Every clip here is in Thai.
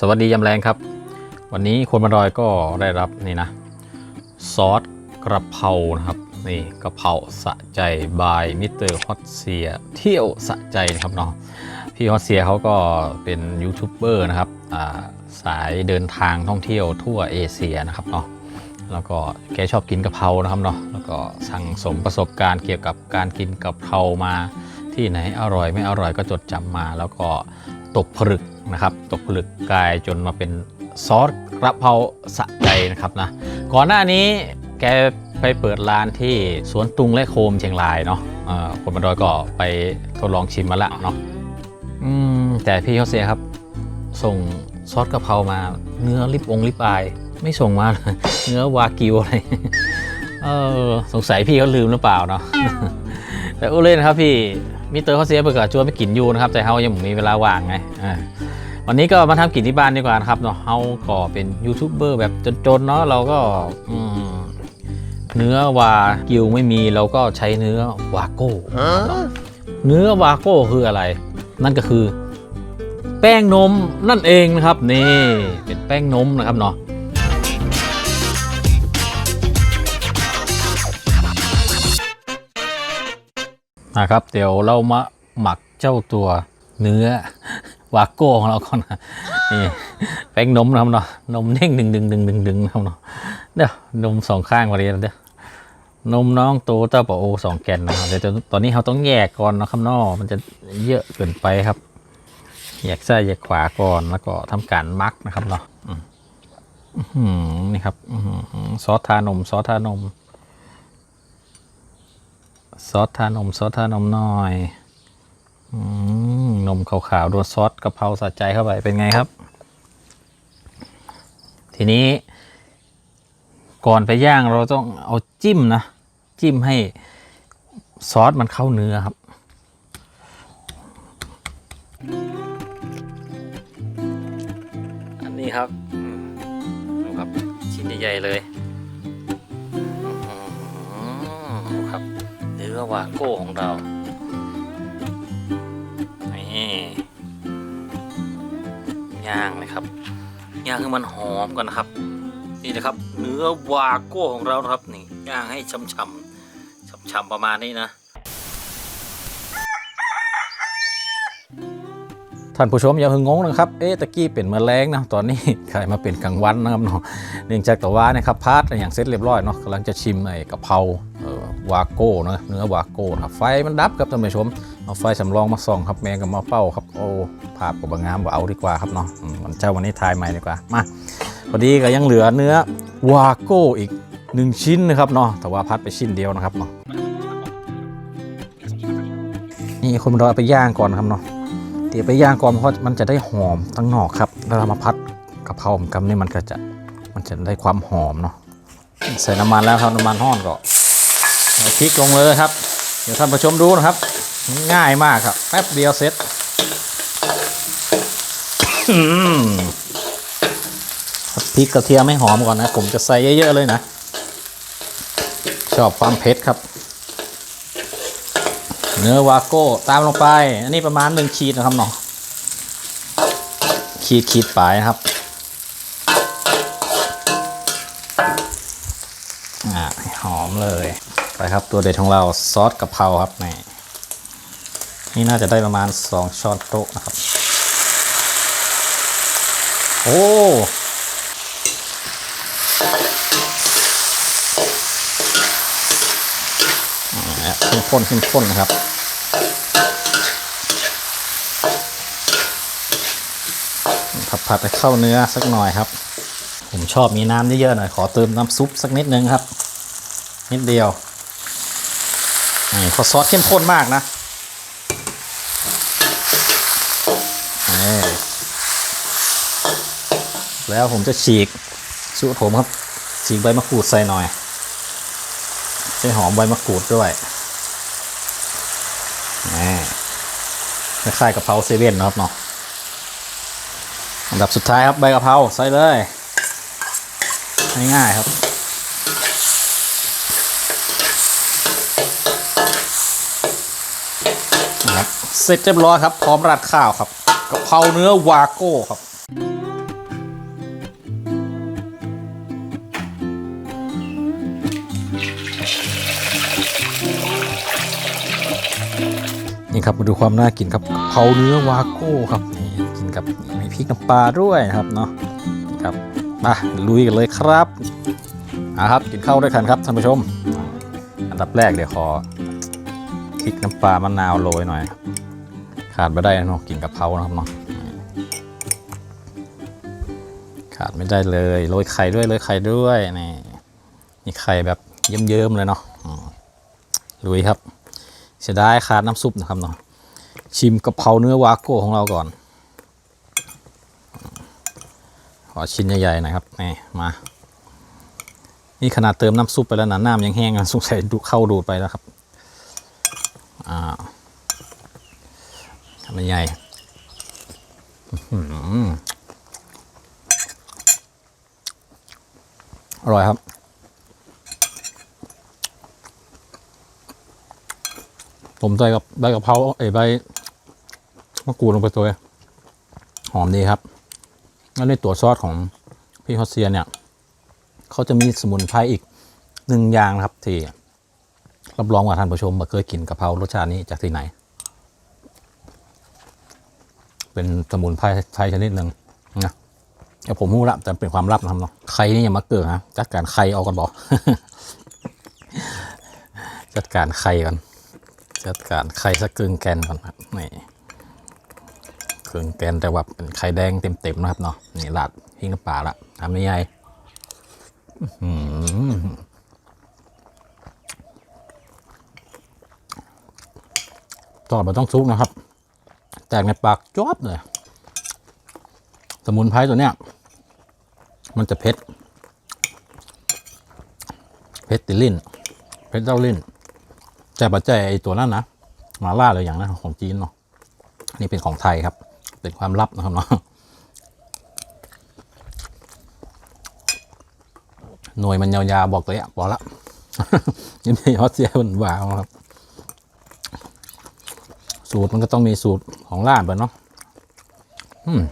สวัสดียำแรงครับ วันนี้คนมาดอยก็ได้รับนี่นะซอสกระเพรานะครับนี่กระเพราสะใจบายมิสเตอร์ฮอตเซียเที่ยวสะใจนะครับเนาะพี่ฮอตเซียเขาก็เป็นยูทูบเบอร์นะครับาสายเดินทางท่องเที่ยวทั่วเอเชียนะครับเนาะแล้วก็แกชอบกินกะเพรานะครับเนาะแล้วก็สั่งสมประสบการณ์เกี่ยวกับการกินกะเพรามาที่ไหนอร่อยไม่อร่อยก็จดจำมา แล้วก็ตกผลึก นะครับ ตกผลึกกลายจนมาเป็นซอสกระเพราสะใจนะครับนะ ก่อนหน้านี้แกไปเปิดร้านที่สวนตุงและโคมเชียงรายเนาะเอ่อคนมาดอยก็ไปทดลองชิมมาละเนาะแต่พี่เขาเสียครับ ส่งซอสกระเพรามาเนื้อลิบองลิบอาย ไม่ส่งมาเนื้อวากิวอะไรเออสงสัยพี่เขาลืมหรือเปล่าเนาะแต่อู้เล่นครับพี่มิเตอร์เขาเสียเบอร์กชวนไปกินยูนะครับ แต่เขายังม่มีเวลาว่างไงอ่า วันนี้ก็มาทำกินที่บ้านดีกว่านะครับเนาะเขาก็เป็นยูทูบเบอร์แบบจนๆเนาะเราก็เนื้อวากิวไม่มีเราก็ใช้เนื้อวาโก้เนื้อวาโก้คืออะไร นั่นก็คือ แป้งนมนั่นเองนะครับนี่เป็นแป้งนมนะครับเนาะนะครับ เดี๋ยวเรามาหมักเจ้าตัวเนื้อ วาโก้ของเราก่อนนะนี่แป้งนมนะครับเนาะนมเด้งดึงดึงดึงดึงดึงนะครับเนาะเดี๋ยวนมสองข้างมาเลยเดี๋ยวนมน้องโตเต้าปะโอสองแกนนะครับเดี๋ยวตอนนี้เราต้องแยกก่อนนะครับนาะมันจะเยอะเกินไปครับแยกซ้ายแยกขวาก่อนแล้วก็ทำการมักนะครับเนาะอืมนี่ครับอื้อหือซอสทานมซอสทานมซอสทานมซอสทานมหน่อย นมขาวๆโดนซอสกะเพราสะใจเข้าไปเป็นไงครับ ทีนี้ก่อนไปย่างเราต้องเอาจิ้มนะ จิ้มให้ซอสมันเข้าเนื้อครับอันนี้ครับดูครับชิ้นใหญ่ๆเลยอื้อครับเนื้อวาโก้ของเรา ย่างเลยครับย่างให้มันหอมก่อนนะครับ นี่นะครับเนื้อวาโก้ของเราครับนี่ย่างให้ช่ำๆช่ำๆประมาณนี้นะท่านผู้ชมอย่าเพิ่งงงนะครับ เอ๊ะตะกี้เป็นมแมลงนะ ตอนนี้กลายมาเป็นกลางวันนะครับเนาะเนื่องจากแต่ว่านะครับพาร์ทอย่างเสร็จเรียบร้อยเนาะกำลังจะชิมไอ้กะเพราเออวาโก้เนอะเนื้อวาโก้นะไฟมันดับครับท่านผู้ชม เอาไฟสำรองมาส่องครับแมงกับมาเป้าครับโอ้ภาพกับบางงามว่าเอาดีกว่าครับเนาะมวันเจ้าวันนี้ทายใหม่ดีกว่ามาพอดีก็ยังเหลือเนื้อวาโก้อีกหนึ่งชิ้นนะครับเนาะแต่ว่าพัดไปชิ้นเดียวนะครับเนาะนี่คนมันรอเอาไปย่างก่อนครับเนาะเดี๋ยวไปย่างก่อนเพราะมันจะได้หอมทั้งนอกครับแล้วเรามาพัดกะเพราผมกำนี่มันก็จะมันจะได้ความหอมเนาะใส่น้ำมันแล้วครับน้ำมันห้อนก็พริกลงเลยครับ เดี๋ยวท่านผู้ชมดูนะครับ ง่ายมากครับ แป๊บเดียวเสร็จพริกกระเทียมให้หอมก่อนนะ ผมจะใส่เยอะ ๆ เลยนะ ชอบความเผ็ดครับ เนื้อวาโก้ตามลงไป อันนี้ประมาณหนึ่งขีดนะครับเนาะขีดขีดปลายนะครับอ่าให้หอมเลย ไปครับตัวเด็ดของเราซอสกะเพราครับนี่ นี่น่าจะได้ประมาณ 2 ช้อนโต๊ะนะครับ โอ้อ่าเข้มข้นเข้มข้นนะครับ ผัดผัดให้เข้าเนื้อสักหน่อยครับ ผมชอบมีน้ำเยอะๆหน่อย ขอเติมน้ำซุปสักนิดนึงครับ นิดเดียวนี่ขอซอสเข้มข้นมากนะ แล้วผมจะฉีกสูตรผมครับ ฉีกใบมะกรูดใส่หน่อยจะหอมใบมะกรูดด้วยนี่คล้ายกะเพราเซเว่นนะครับเนาะอันดับสุดท้ายครับใบกะเพราใส่เลย ง่ายๆครับนะครับเสร็จเรียบร้อยครับ พร้อมราดข้าวครับ กะเพราเนื้อวาโก้ครับ นี่ครับมาดูความน่ากินครับกะเพราเนื้อวาโก้ครับนี่กินกับมีพริกน้ำปลาด้วยนะครับเนาะนี่ครับมาลุยกันเลยครับอาครับกินข้าวด้วยกันครับท่านผู้ชม อันดับแรกเดี๋ยวขอพริกน้ำปลามะนาวโรยหน่อยครับ ขาดไม่ได้นะเนาะกินกับเผานะครับเนาะขาดไม่ได้เลยโรยไข่ด้วยโรยไข่ด้วยนี่มีไข่แบบเยิ้มๆเลยเนาะอืมลุยครับเสียดายขาดน้ำซุปนะครับเนาะชิมกะเพราเนื้อวาโก้ของเราก่อน ขอชิ้นใหญ่ๆหน่อยครับนี่มา นี่ขนาดเติมน้ำซุปไปแล้วนะน้ำยังแห้งอะสงสัยดูเข้าดูดไปแล้วครับอ่า ทำใหญ่อร่อยครับ ผมใส่กับใบกะเพราเอ้ยใบมะกรูดลงไปตัวเลยหอมดีครับ แล้วในตัวซอสของพี่ฮอสเซียเนี่ย เขาจะมีสมุนไพรอีกหนึ่งอย่างนะครับที่รับรองว่าท่านผู้ชมมาเคยกินกะเพรารสชาตินี้จากที่ไหน เป็นสมุนไพรไทยชนิดหนึ่งนะเดี๋ยวผมรู้ละแต่เป็นความลับนะครับเนาะใครนี่อย่ามาเกิดฮะจัดการใครเอากันบอกจัดการใครกันจัดการไข่สักกึ่งแกนก่อนครับนี่กึ่งแกนแต่ว่าเป็นไข่แดงเต็มๆนะครับเนาะนี่ลาดหิ้งน้ำปลาละทำไม่ใหญ่อื้อหือตอดมันต้องซุกนะครับ ตกในปากจอบเลย สมุนไพรตัวเนี้ย มันจะเผ็ด เผ็ดติลินเผ็ดเต้าลินแต่ปัจจัยไอตัวนั้นนะ มาล่าเลยอย่างนั้นของจีนเนาะ นี่เป็นของไทยครับ เป็นความลับนะครับเนาะ หน่วยมันยาวๆบอกเลยอะบอกละยังไม่ฮอตเซียมันวาวครับ สูตรมันก็ต้องมีสูตรของรานไปเนาะอืม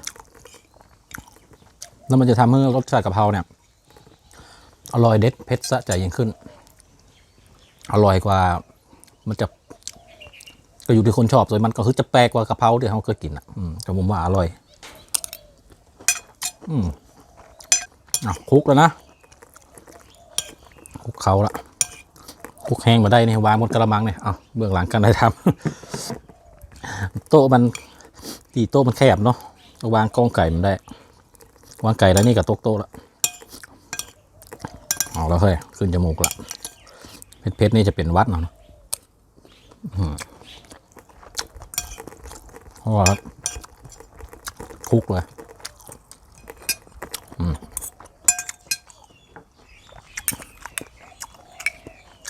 แล้วมันจะทำให้รสชาติกะเพราเนี่ยอร่อยเด็ดเผ็ดสะใจยิ่งขึ้น อร่อยกว่ามันจะก็อยู่ที่คนชอบเลยมันก็คือจะแปลกกว่ากะเพราที่เขาเคยกินอะอืมแต่ผมว่าอร่อย อืมอะคุกแล้วนะคุกเขาละคุกแห้งมาได้นี่วางบนกระมังเนี่ยเอาเบื้องหลังการได้ทำ โต๊ะมันตีโต๊ะมันแคบเนาะวางกองไก่มันได้ วางไก่แล้วนี่กับโต๊ะโต๊ะละเอาแล้วเฮ้ยขึ้นจมูกละเพชรเพชรนี่จะเป็นวัดเนาะอืมเพราะว่าคลุกเลยอืม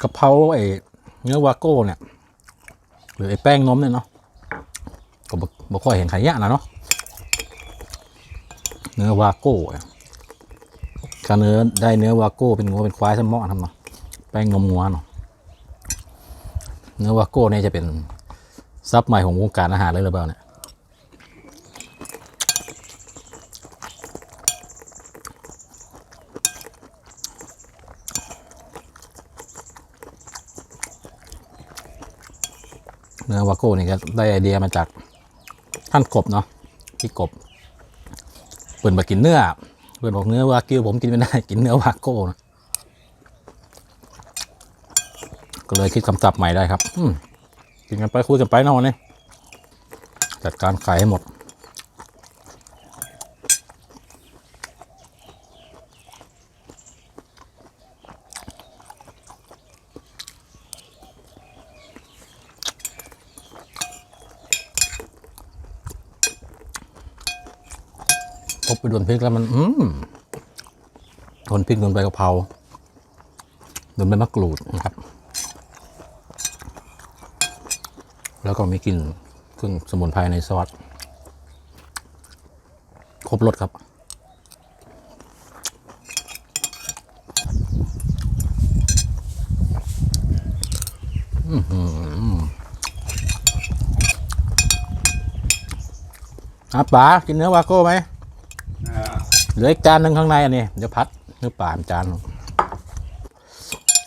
กะเพราไอ้เนื้อวาโก้เนี่ย หรือไอ้แป้งนมเนี่ยเนาะ บ่บ่ค่อยเห็นขายยะนะเนาะเนื้อวาโก้อะถ้าเนื้อได้เนื้อวาโก้เป็นงัวเป็นควายสมอทำเนาะแป้งนมงัวเนาะเนื้อวาโก้เนี่ยจะเป็นซับใหม่ของวงการอาหารเลยหรือเปล่าเนี่ยเนื้อวาโก้นี่ก็ได้ไอเดียมาจาก ท่านกบเนาะพี่กบเปิดมากินเนื้อเปิดบอกเนื้อวากิวผมกินไม่ได้กินเนื้อวาโก้นะก็เลยคิดคำศัพท์ใหม่ได้ครับกินกันไปคุยกันไปเนอนนี่จัดการขายให้หมด โดนพริกแล้วมันอืมโดนพริกโดนใบกะเพราโดนใบมะกรูดนะครับ แล้วก็มีกลิ่นเครื่องสมุนไพรในซอสครบรสครับอะป๋ากินเนื้อวาโก้ไหม เหลืออีกจานหนึ่งข้างในอันนี้เดี๋ยวพัดเนื้อป่าอีกจาน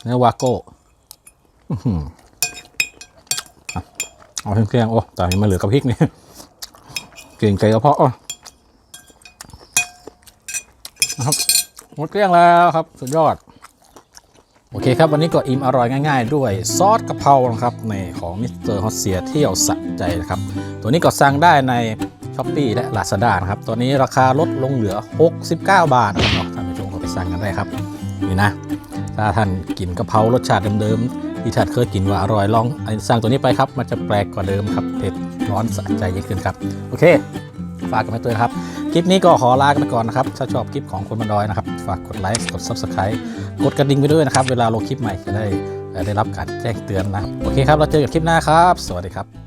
เนื้อวาโก้เอาเครื่องๆโอ้แต่ยังมาเหลือกับพริกนี่เก่งใจกระเพาะอะนะครับหมดเกลี้ยงแล้วครับ สุดยอด โอเคครับ วันนี้ก็อิ่มอร่อยง่าย ๆ ด้วยซอสกะเพรานะครับในของมิสเตอร์ฮอตเซียเที่ยวสะใจนะครับ ตัวนี้ก็สั่งได้ใน s h อ p e e และ Lazada นะครับตัวนี้ราคาลดลงเหลือ 69 บาทนะครับเนาะท่านผู้ชมก็ไปสั่งกันได้ครับ นี่นะ ถ้าท่านกินกะเพรารสชาติเดิมๆที่ท่านเคยกินว่าอร่อยลองสั่งตัวนี้ไปครับ มันจะแปลกกว่าเดิมครับเผ็ดร้อนสะใจยิ่งขึ้นครับ โอเค ฝากกันไปตัวนะครับ คลิปนี้ก็ขอลากันไปก่อนนะครับ ถ้าชอบคลิปของคนบันดอยนะครับ ฝากกดไลค์กด Subscribe กดกระดิ่งไปด้วยนะครับ เวลาลงคลิปใหม่จะได้ได้รับการแจ้งเตือนนะ โอเคครับ เราเจอกันคลิปหน้าครับ สวัสดีครับ